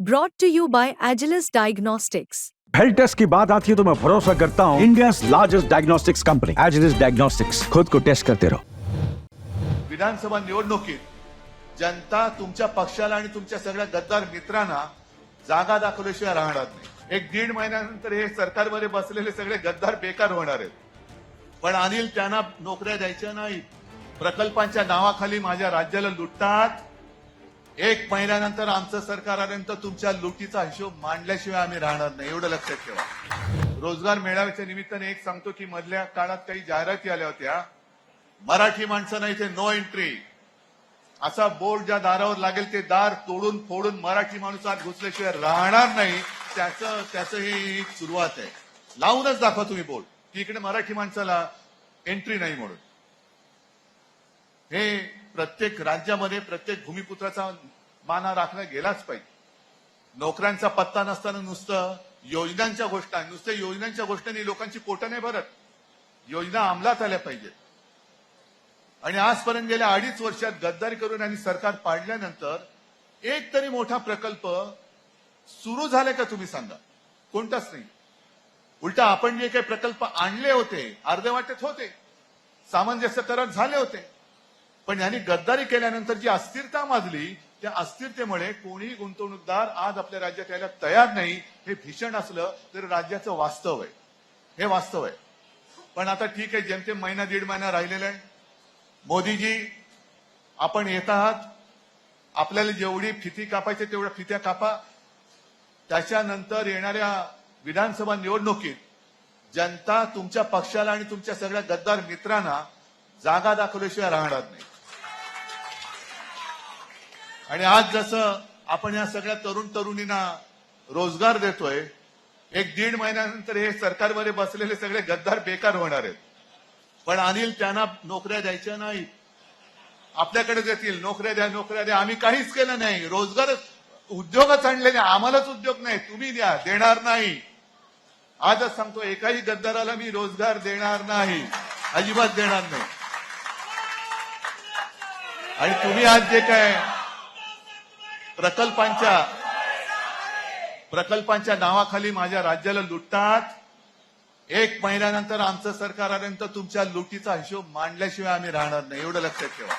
Brought to you by Agilus Diagnostics. Health test की बात आती है तो मैं भरोसा करता हूँ India largest diagnostics company Agilus Diagnostics खुद को टेस्ट करते रहो विधानसभा निवडणुकीत जनता तुमच्या पक्षाला आणि तुमच्या सगळ्या गद्दार मित्रांना जागा दाखवल्याशिवाय राहणार नाही. एक दीड महिन्यानंतर हे सरकारमध्ये बसलेले सगळे गद्दार बेकार होणार आहेत. पण अनिल त्यांना नोकऱ्या द्यायच्या नाहीत. प्रकल्पांच्या नावाखाली माझ्या राज्याला लुटतात. एक महिन्यानंतर आमचं सरकार आल्यानंतर तुमच्या लुटीचा हिशोब मांडल्याशिवाय आम्ही राहणार नाही एवढं लक्षात ठेवा. रोजगार मेळाव्याच्या निमित्ताने एक सांगतो की मधल्या काळात काही जाहिराती आल्या होत्या. मराठी माणसांना इथे नो एंट्री असा बोर्ड ज्या दारावर लागेल ते दार तोडून फोडून मराठी माणूस आत घुसल्याशिवाय राहणार नाही त्याचं त्याचं ही एक सुरुवात आहे. लावूनच दाखवा तुम्ही बोर्ड की इकडे मराठी माणसाला एंट्री नाही म्हणून. हे प्रत्येक राज्यामध्ये प्रत्येक भूमिपुत्राचा माना राखला गेलाच पाहिजे. नोकऱ्यांचा पत्ता नसताना नुसतं योजनांच्या गोष्टी नुसत्या योजनांच्या गोष्टींनी लोकांची पोटं नाही भरत. योजना अंमलात आल्या पाहिजेत. आणि आजपर्यंत गेल्या अडीच वर्षात गद्दारी करून आणि सरकार पाडल्यानंतर एक तरी मोठा प्रकल्प सुरू झाले का तुम्ही सांगा? कोणताच नाही. उलटा आपण जे काही प्रकल्प आणले होते अर्धवाटेत होते सामंजस्य करार झाले होते पण यांनी गद्दारी केल्यानंतर जी अस्थिरता माजली त्या अस्थिरतेमुळे कोणीही गुंतवणूकदार आज आपल्या राज्यात यायला तयार नाही हे भीषण असलं तरी राज्याचं वास्तव आहे. हे वास्तव आहे. पण आता ठीक आहे जेमतेम महिना दीड महिना राहिलेला आहे. मोदीजी आपण येत आहात. आपल्याला जेवढी फिती कापायची तेवढ्या फित्या कापा. त्याच्यानंतर येणाऱ्या विधानसभा निवडणुकीत जनता तुमच्या पक्षाला आणि तुमच्या सगळ्या गद्दार मित्रांना जागा दाखवल्याशिवाय राहणार नाही. आणि आज जसं आपण या सगळ्या तरुण तरुणींना रोजगार देतोय एक दीड महिन्यानंतर हे सरकारमध्ये बसलेले सगळे गद्दार बेकार होणार आहेत. पण अनिल त्यांना नोकऱ्या द्यायच्या नाहीत. आपल्याकडे देतील नोकऱ्या द्या नोकऱ्या द्या. आम्ही काहीच केलं नाही. रोजगार उद्योगच आणले नाही आम्हालाच उद्योग नाही. तुम्ही द्या देणार नाही. आजच सांगतो एकाही गद्दाराला मी रोजगार देणार नाही. अजिबात देणार नाही. आणि तुम्ही आज जे काय प्रकल्पांच्या प्रकल्पांच्या नावाखाली माझ्या राज्याला लुटतात. एक महिन्यानंतर आमचं सरकार आल्यानंतर तुमच्या लुटीचा हिशोब मांडल्याशिवाय आम्ही राहणार नाही. एवढं लक्षात ठेवा.